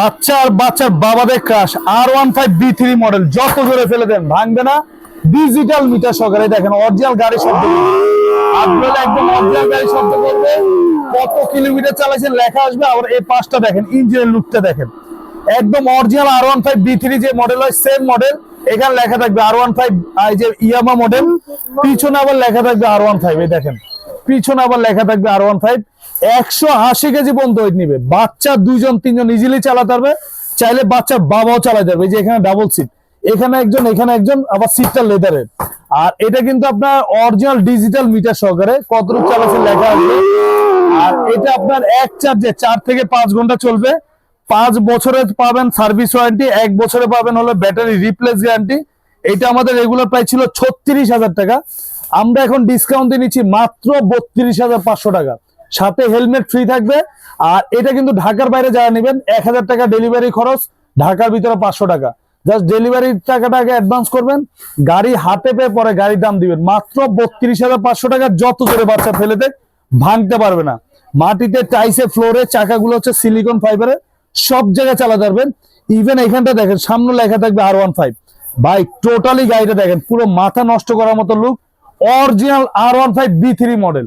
বাচ্চা আর বাচ্চার বাবাদের crush R one five V three model যত জোরে ফেলে দেন, ভাঙবে না। ডিজিটাল মিটার সহকারে দেখেন অরিজিনাল গাড়ি শব্দ করবে। কত কিলোমিটার চালাইছেন লেখা আসবে। আবার এই পাঁচটা দেখেন ইঞ্জিনের লুকটা দেখেন। একদম original R one five V three যে মডেল হয় সেম মডেল এখানে লেখা থাকবে আর ওয়ান ফাইভ যে ইয়ামা মডেল পিছনে আবার লেখা থাকবে আর ওয়ান ফাইভ এই দেখেন। পিছনে আবার লেখা থাকবে আর ওয়ান ফাইভ একশো আশি কেজি পর্যন্ত ওয়েট নিবে। বাচ্চা দুইজন, তিনজন ইজিলি চালাতে পারবে। চাইলে বাচ্চার বাবাও চালাতে পারবে। যে এখানে ডাবল সিট এখানে একজন এখানে একজন, আবার সিটটা লেদারের আর এটা কিন্তু আপনার অরিজিনাল ডিজিটাল মিটার সহকারে কতটুকু চালাচ্ছে লেখা আসবে আর এটা আপনার এক চার্জে চার থেকে পাঁচ ঘণ্টা চলবে। পাঁচ বছরে পাবেন সার্ভিস ওয়ারেন্টি এক বছরে পাবেন হলো ব্যাটারি রিপ্লেস গ্যারান্টি এটা আমাদের রেগুলার প্রাইস ছিল ছত্রিশ হাজার টাকা। আমরা এখন ডিসকাউন্ট দিয়ে নিচ্ছি মাত্র বত্রিশ হাজার পাঁচশো টাকা। সাথে হেলমেট ফ্রি থাকবে। আর এটা কিন্তু ঢাকার বাইরে যারা নেবেন, এক হাজার টাকা ডেলিভারি খরচ, ঢাকার ভিতরে পাঁচশো টাকা। জাস্ট ডেলিভারি টাকাটা আগে অ্যাডভান্স করবেন। গাড়ি হাতে পেয়ে পরে গাড়ির দাম দিবেন। মাত্র বত্রিশ হাজার পাঁচশো টাকা যত জোরে বাচ্চা ফেলে দেখ ভাঙতে পারবে না। মাটিতে টাইসে ফ্লোরে চাকাগুলো হচ্ছে সিলিকন ফাইবারের সব জায়গায় চালাতে পারবেন ইভেন এখানটা দেখেন, সামনে লেখা থাকবে আর ওয়ান ফাইভ ভাই টোটালি গাড়িটা দেখেন, পুরো মাথা নষ্ট করার মতো look original R one five V three model